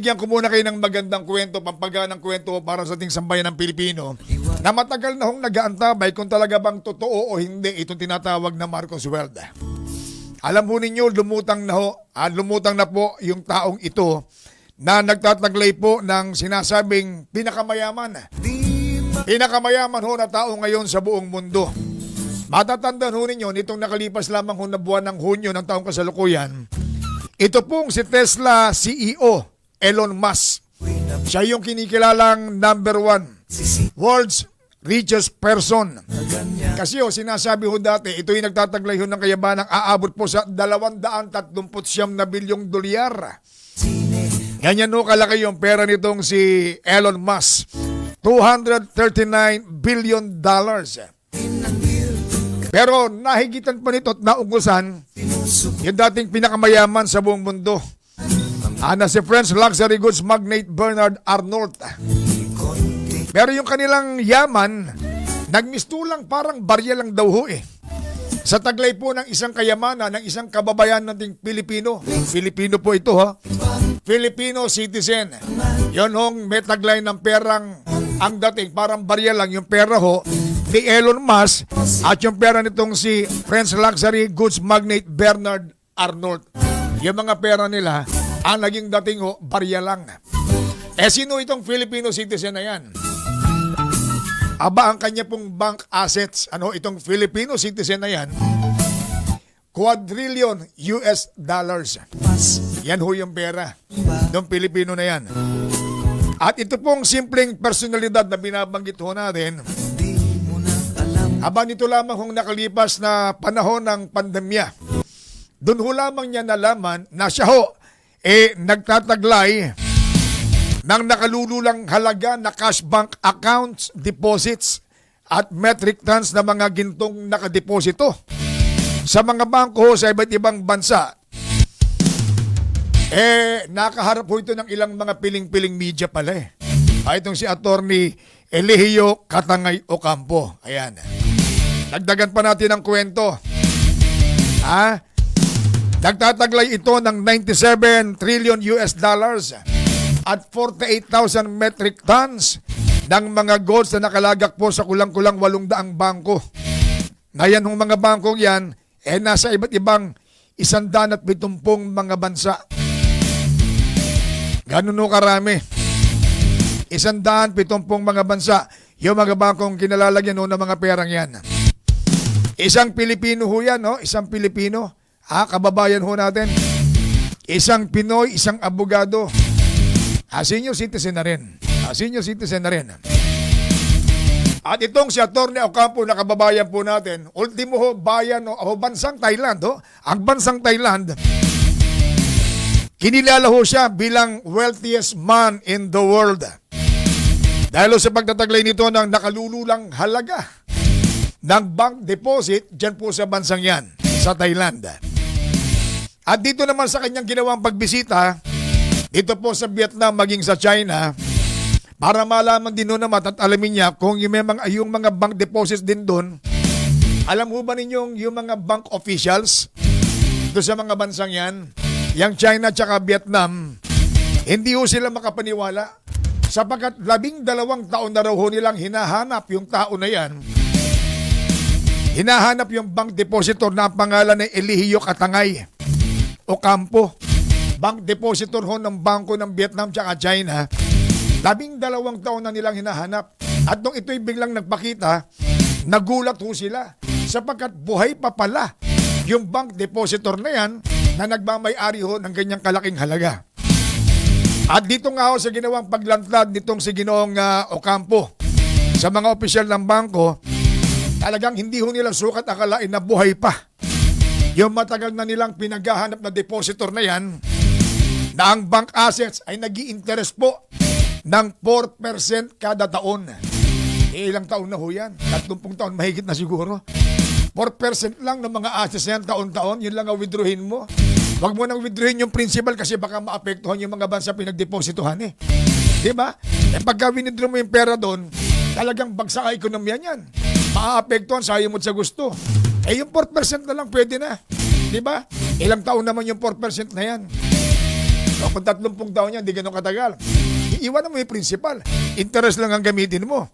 Bigyan ko muna kayo ng magandang kwento, pampaganang kwento para sa ating sambayan ng Pilipino na matagal na hong nag-aantabay kung talaga bang totoo o hindi itong tinatawag na Marcos World. Alam po ninyo, lumutang na ho, ah, lumutang na po yung taong ito na nagtataglay po ng sinasabing pinakamayaman. Pinakamayaman ho na tao ngayon sa buong mundo. Matatandaan ho ninyo, nitong nakalipas lamang ho na buwan ng Hunyo ng taong kasalukuyan, ito pong si Tesla CEO, Elon Musk. Siya yung kinikilalang number one, world's richest person. Kasi ho, sinasabi ho dati, ito yung nagtataglay ho ng kayabanang aabot po sa 239 na bilyong dolyar. Ganyan ho kalaki yung pera nitong si Elon Musk. 239 billion dollars. Pero nahigitan pa nito at naugusan yung dating pinakamayaman sa buong mundo. Ana si French luxury goods magnate Bernard Arnault. Pero yung kanilang yaman, nagmistulang parang barya lang daw ho eh. Sa taglay po ng isang kayamanan ng isang kababayan nating Pilipino. Filipino po ito ha. Filipino citizen. Yon hong may taglay ng perang ang dating parang barya lang yung pera ho ni Elon Musk at yung pera nitong si French luxury goods magnate Bernard Arnault. Yung mga pera nila ang naging dating ho barya lang. Eh sino itong Filipino citizen na yan? Aba ang kanya pong bank assets, ano itong Filipino citizen na yan, quadrillion US dollars. Yan ho yung pera ng Pilipino na yan. At ito pong simpleng personalidad na binabanggit ho natin, aba nito lamang hong nakalipas na panahon ng pandemya. Doon ho lamang niya nalaman na siya ho eh nagtataglay ng nakalululang halaga na cash bank accounts, deposits at metric tons na mga gintong nakadeposito sa mga bangko sa iba't ibang bansa. Eh, nakaharap po ito ng ilang mga piling-piling media pala eh. Ah, itong si attorney Elihio Katangay Ocampo. Ayan. Dagdagan pa natin ang kwento. Ha? Nagtataglay ito ng 97 trillion US dollars at 48,000 metric tons ng mga goods na nakalagak po sa kulang-kulang 800 bangko. Ngayon hong mga bangkong yan, eh nasa iba't ibang isandan at pitumpong mga bansa. Ganun ho karami. Isandaan, pitumpong mga bansa, yung mga bangkong kinalalagyan ho ng mga perang yan. Isang Pilipino ho yan, no? Isang Pilipino. Ah, kababayan ho natin. Isang Pinoy, isang abogado. Ah, senior citizen na rin. Ah, senior citizen na rin. At itong si Atty. Ocampo na kababayan po natin, ultimo ho bayan o, o bansang Thailand, ho? ang bansang Thailand, kinilala ho siya bilang wealthiest man in the world. Dahil sa pagtataglay nito ng nakalululang halaga ng bank deposit dyan po sa bansang yan, sa Thailand. At dito naman sa kanyang ginawang pagbisita, dito po sa Vietnam maging sa China, para malaman din nun naman at alamin niya kung yung, mga, yung mga bank deposits din doon, alam mo ba ninyong yung mga bank officials doon sa mga bansang yan, yung China at Vietnam, hindi ho sila makapaniwala sapagkat labing dalawang taon na raw ho nilang hinahanap yung tao na yan. Hinahanap yung bank depositor na ang pangalan ni Elihio Katangay o Campo. Bank depositor ho ng bangko ng Vietnam at China. Labing dalawang taon na nilang hinahanap. At nung ito'y biglang nagpakita, nagulat ho sila sapagkat buhay pa pala yung bank depositor na yan na nagmamay-ari ho ng ganyang kalaking halaga. At dito nga ho sa ginawang paglantad nitong si Ginoong uh, Ocampo sa mga opisyal ng bangko, talagang hindi ho nila sukat akalain na buhay pa. Yung matagal na nilang pinaghahanap na depositor na yan, na ang bank assets ay nag interest po ng 4% kada taon. Eh, ilang taon na ho yan? 30 taon, mahigit na siguro. 4% lang ng mga assets na yan taon-taon, yun lang ang withdrawin mo. Huwag mo nang withdrawin yung principal kasi baka maapektuhan yung mga bansa pinagdepositohan eh. Di ba? Eh pagka winidraw mo yung pera doon, talagang bagsak ang ekonomiya niyan. Maaapektuhan sa mo sa gusto. Eh yung 4% na lang pwede na. Di ba? Ilang taon naman yung 4% na yan. O kung 30 taon yan, hindi ganun katagal. Iiwanan mo yung principal. Interest lang ang gamitin mo.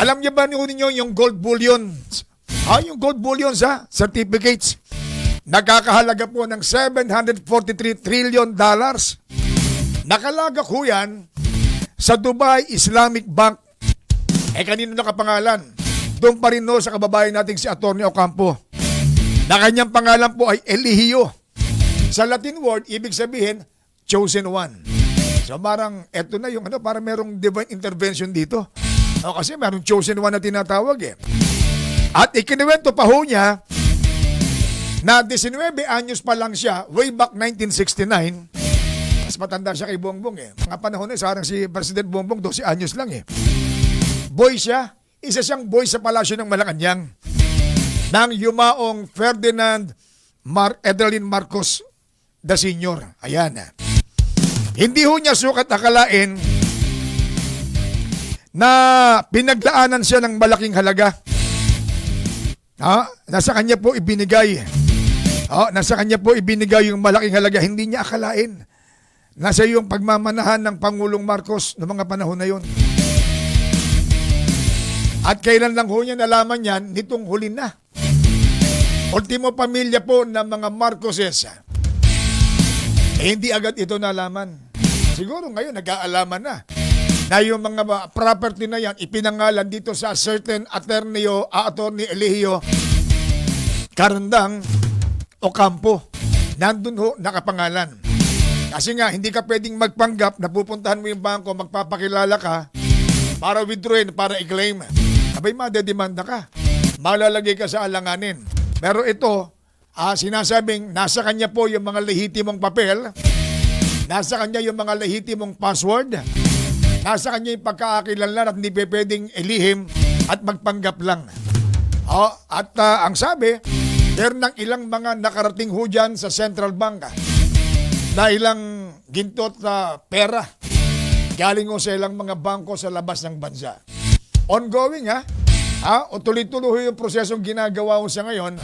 Alam niyo ba ninyo yung gold bullion? Ah, yung gold bullion sa certificates. Nakakahalaga po ng 743 trillion dollars. Nakalagak ho yan sa Dubai Islamic Bank. Eh kanino nakapangalan? Doon pa rin no sa kababayan nating si Atty. Ocampo. Na kanyang pangalan po ay Eligio. Sa Latin word, ibig sabihin, chosen one. So parang eto na yung ano, parang merong divine intervention dito. O kasi merong chosen one na tinatawag eh. At ikinuwento pa ho niya na 19 anyos pa lang siya, way back 1969, mas matanda siya kay Bongbong eh. Mga panahon na, sarang si President Bongbong, 12 anyos lang eh. Boy siya, isa siyang boy sa palasyo ng Malacanang ng yumaong Ferdinand Mar Edelin Marcos the Senior. Ayan. Hindi ho niya sukat akalain na pinagdaanan siya ng malaking halaga. Ha? Nasa kanya po ibinigay. Ha? Nasa kanya po ibinigay yung malaking halaga. Hindi niya akalain. Nasa yung pagmamanahan ng Pangulong Marcos noong mga panahon na yun. At kailan lang ho niya nalaman yan, nitong huli na. Ultimo pamilya po ng mga Marcoses. Eh, hindi agad ito nalaman. Siguro ngayon nag-aalaman na na yung mga property na yan ipinangalan dito sa certain attorney o attorney Eligio Karandang Ocampo. Nandun ho nakapangalan. Kasi nga, hindi ka pwedeng magpanggap na pupuntahan mo yung bangko, magpapakilala ka para withdrawin, para i-claim. Abay, madedemanda ka. Malalagay ka sa alanganin. Pero ito, ah, sinasabing nasa kanya po yung mga lehitimong papel, nasa kanya yung mga lehitimong password, nasa kanya yung pagkakakilanlan at hindi pwedeng ilihim at magpanggap lang. Oh, at ah, ang sabi, meron ng ilang mga nakarating ho sa Central Bank ah, na ilang gintot na pera galing ho sa ilang mga bangko sa labas ng bansa. Ongoing ha, ha? tuloy-tuloy yung prosesong ginagawa ho sa ngayon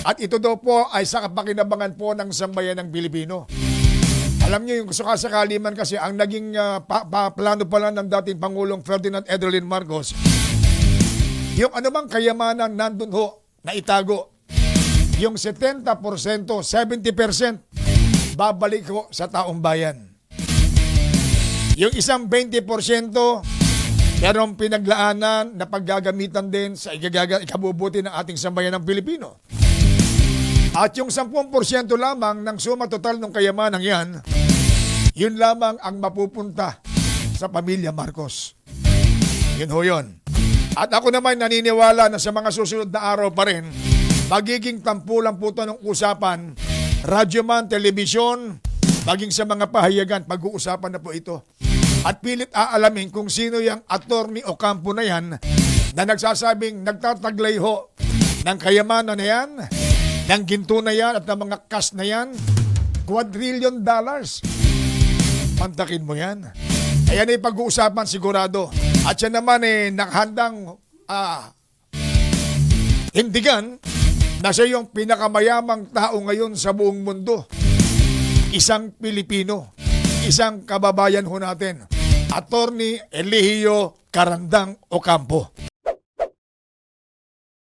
at ito daw po ay sa kapakinabangan po ng sambayan ng Pilipino. Alam niyo yung sakasakali man kasi ang naging ah, pa- pa- plano pala ng dating Pangulong Ferdinand Edelin Marcos, yung anumang kayamanan nandun ho na itago, yung 70%, 70% babalik ho sa taong bayan. Yung isang 20% merong pinaglaanan na paggagamitan din sa igagaga, ikabubuti ng ating sambayan ng Pilipino. At yung 10% lamang ng suma total ng kayamanang yan, yun lamang ang mapupunta sa pamilya Marcos. Yun ho yun. At ako naman naniniwala na sa mga susunod na araw pa rin, magiging tampulang po ito ng usapan, radyo man, telebisyon, maging sa mga pahayagan, pag-uusapan na po ito. At pilit aalamin kung sino yung attorney o kampo na yan na nagsasabing nagtataglay ho ng kayamanan na yan, ng ginto na yan at ng mga cash na yan, quadrillion dollars. Pantakin mo yan. Ayan ay pag-uusapan sigurado. At siya naman eh nakahandang ah, hindigan na siya yung pinakamayamang tao ngayon sa buong mundo. Isang Pilipino, isang kababayan ho natin, Attorney Eligio Karandang Ocampo.